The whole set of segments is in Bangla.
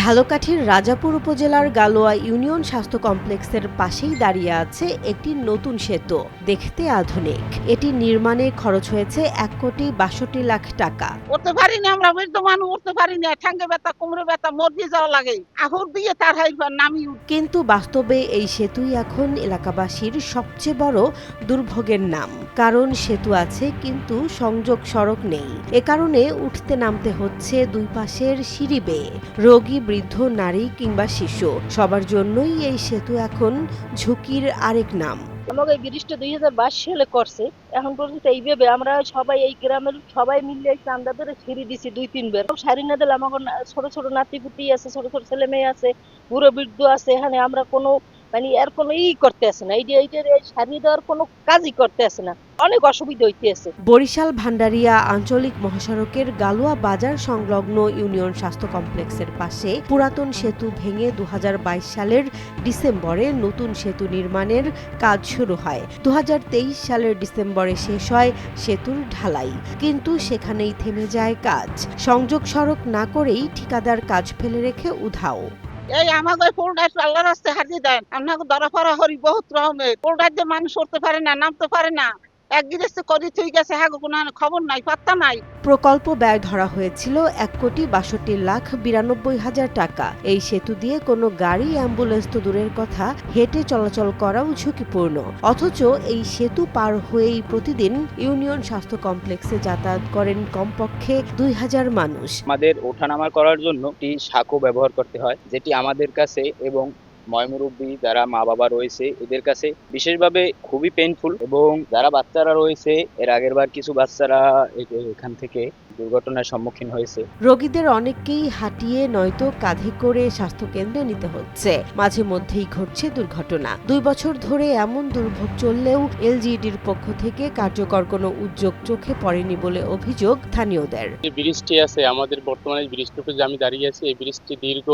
ঝালকাঠির রাজাপুর উপজেলার গালোয়া ইউনিয়ন স্বাস্থ্য কমপ্লেক্সের পাশেই দাঁড়িয়ে আছে একটি নতুন সেতু। দেখতে আধুনিক। এটি নির্মাণে খরচ হয়েছে এক কোটি বাষট্টি লাখ টাকা। উঠতে পারি না আমরা বৃদ্ধ মানুষ উঠতে পারি না ঠাঙ্গে ব্যথা কোমরে ব্যথা মরদি যাওয়া লাগে। আহুর দিয়ে তার হাইবার নামি কিন্তু বাস্তবে এই সেতুই এখন এলাকাবাসীর সবচেয়ে বড় দুর্ভোগের নাম। কারণ সেতু আছে কিন্তু সংযোগ সড়ক নেই। এ কারণে উঠতে নামতে হচ্ছে দুই পাশের সিঁড়ি বেয়ে। রোগী বৃদ্ধ, নারী কিংবা শিশু। সবার জন্যই এই সেতু এখন ঝুঁকির আরেক নাম। আমাকে এই ব্রিজটা দুই হাজার বাইশ সালে করছে। এখন পর্যন্ত এইভাবে আমরা সবাই এই গ্রামের সবাই মিলে এই চান্দা ধরে সিঁড়ি দিছি দুই তিনবার সারি না দিলে আমাকে ছোট ছোট নাতি পুতি আছে, ছোট ছোট ছেলে মেয়ে আছে, বুড়ো, বৃদ্ধ আছে। এখানে আমরা কোনো মানে এর কোনো ই করতে আসে না। এই যে এইটার এই সারি দেওয়ার কোনো কাজই করতে আসে না। অনেক অসুবিধা হইতে আছে। বরিশাল ভান্ডারিয়া আঞ্চলিক মহাসড়কের গালুয়া বাজার সংলগ্ন ইউনিয়ন স্বাস্থ্য কমপ্লেক্সের পাশে পুরাতন সেতু ভেঙে দুহাজার বাইশ সালের ডিসেম্বরে নতুন সেতু নির্মাণের কাজ শুরু হয়। দু হাজার তেইশ সালের ডিসেম্বরে শেষ হয় সেতুর ঢালাই। কিন্তু সেখানেই থেমে যায় কাজ। সংযোগ সড়ক না করেই ঠিকাদার কাজ ফেলে রেখে উধাও। এই আমাকে পোলটা আল্লাহ রাস্তায় হারিয়ে দেন। আপনাকে ধরা ফরা হরি বহুত রকমের। পোলটার যে মানুষ করতে পারে না, নামতে পারে না। এক করি থুই গেছে হ্যাঁ কোনো খবর নাই পাত্তা নাই। প্রকল্প ব্যয় ধরা হয়েছিল এক কোটি বাষট্টি লাখ বিরানব্বই হাজার টাকা। এই সেতু দিয়ে কোনো গাড়ি অ্যাম্বুলেন্স তো দূরের কথা হেঁটে চলাচল করাও ঝুঁকিপূর্ণ। অথচ এই সেতু পার হয়েই প্রতিদিন ইউনিয়ন স্বাস্থ্য কমপ্লেক্সে যাতায়াত করেন কমপক্ষে দুই হাজার মানুষ। আমাদের ওঠানামা করার জন্য একটি সাঁকো ব্যবহার করতে হয় যেটি আমাদের কাছে এবং ময়মুরব্বী যারা মা বাবা রয়েছে এদের কাছে বিশেষভাবে খুবই পেইনফুল এবং যারা বাচ্চারা রয়েছে এর আগের বার কিছু বাচ্চারা এখান থেকে দুর্ঘটনার সম্মুখীন হয়েছে। রোগীদের অনেককেই হাঁটিয়ে নয়তো কাঁধে করে স্বাস্থ্য স্বাস্থ্যকেন্দ্রে নিতে হচ্ছে। মাঝে মধ্যেই ঘটছে দুর্ঘটনা। দুই বছর ধরে এমন দুর্ভোগ চললেও এলজিইডির পক্ষ থেকে কার্যকর কোনো উদ্যোগ চোখে পড়েনি বলে অভিযোগ স্থানীয়দের। যে ব্রিজটি আছে আমাদের বর্তমানে ব্রিজটির উপরে যে আমি দাঁড়িয়ে আছি এই ব্রিজটি দীর্ঘ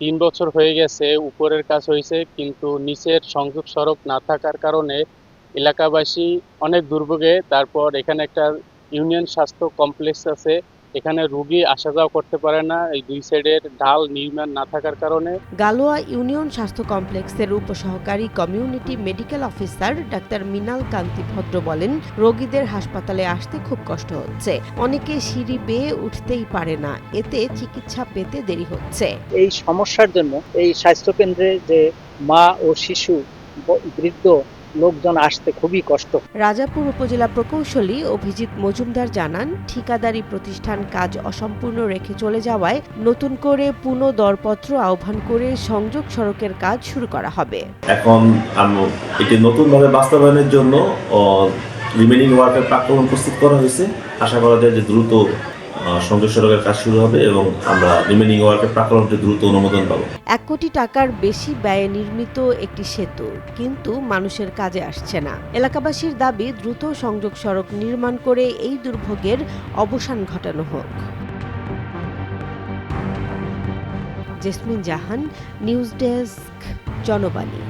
তিন বছর হয়ে গেছে, উপরের কাজ হয়েছে, কিন্তু নিচের সংযোগ সড়ক না থাকার কারণে এলাকাবাসী অনেক দুর্ভোগে। তারপর এখানে একটা ইউনিয়ন স্বাস্থ্য কমপ্লেক্স আছে এখানে রুগী আসা যাওয়া করতে পারে না। এই দুই সাইডের ঢাল নির্মাণ না থাকার কারণে। গালোয়া ইউনিয়ন স্বাস্থ্য কমপ্লেক্সের উপসহকারী কমিউনিটি মেডিকেল অফিসার ডাক্তার মিনাল কান্তি ভদ্র বলেন রোগীদের হাসপাতালে আসতে খুব কষ্ট হচ্ছে। অনেকে সিঁড়ি বেয়ে উঠতেই পারে না। এতে চিকিৎসা পেতে দেরি হচ্ছে। এই সমস্যার জন্য এই স্বাস্থ্যকেন্দ্রে যে মা ও শিশু বৃদ্ধ লোকজন আসতে খুবই কষ্ট। রাজাপুর উপজেলা প্রকৌশলী অভিজিৎ মজুমদার জানান ঠিকাদারি প্রতিষ্ঠান কাজ অসম্পূর্ণ রেখে চলে যাওয়ায় নতুন করে পুনঃ দরপত্র আহ্বান করে সংযোগ সড়কের কাজ শুরু করা হবে। এখন এটি নতুনভাবে বাস্তবায়নের জন্য রিমেনিং ওয়ার্কের প্রাক্কলন প্রস্তুত করা হয়েছে। আশা করা যায় যে দ্রুত সংযোগ কাজ শুরু হবে এবং আমরা রিমেনিং ওয়ার্কের প্রাক্কলনটি দ্রুত অনুমোদন পাবো। এক কোটি টাকার বেশি ব্যয়ে নির্মিত একটি সেতু কিন্তু মানুষের কাজে আসছে না। এলাকাবাসীর দাবি, দ্রুত সংযোগ সড়ক নির্মাণ করে এই দুর্ভোগের অবসান ঘটানো হোক। Jasmin Jahan, news desk, Janobani.